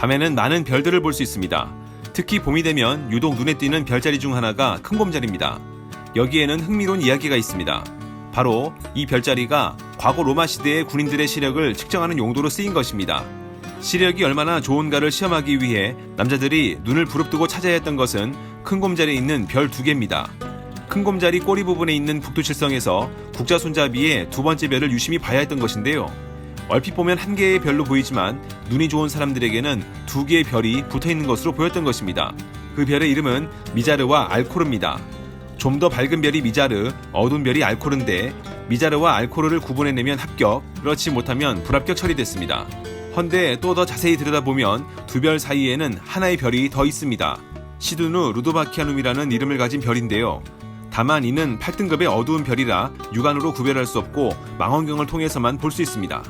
밤에는 많은 별들을 볼 수 있습니다. 특히 봄이 되면 유독 눈에 띄는 별자리 중 하나가 큰곰자리입니다. 여기에는 흥미로운 이야기가 있습니다. 바로 이 별자리가 과거 로마 시대의 군인들의 시력을 측정하는 용도로 쓰인 것입니다. 시력이 얼마나 좋은가를 시험하기 위해 남자들이 눈을 부릅뜨고 찾아야 했던 것은 큰 곰자리에 있는 별 두 개입니다. 큰 곰자리 꼬리 부분에 있는 북두칠성에서 국자 손잡이의 두 번째 별을 유심히 봐야 했던 것인데요. 얼핏 보면 한 개의 별로 보이지만 눈이 좋은 사람들에게는 두 개의 별이 붙어 있는 것으로 보였던 것입니다. 그 별의 이름은 미자르와 알코르입니다. 좀 더 밝은 별이 미자르, 어두운 별이 알코르인데 미자르와 알코르를 구분해내면 합격, 그렇지 못하면 불합격 처리됐습니다. 헌데 또 더 자세히 들여다보면 두 별 사이에는 하나의 별이 더 있습니다. 시드누 루도바키아눔이라는 이름을 가진 별인데요. 다만 이는 8등급의 어두운 별이라 육안으로 구별할 수 없고 망원경을 통해서만 볼 수 있습니다.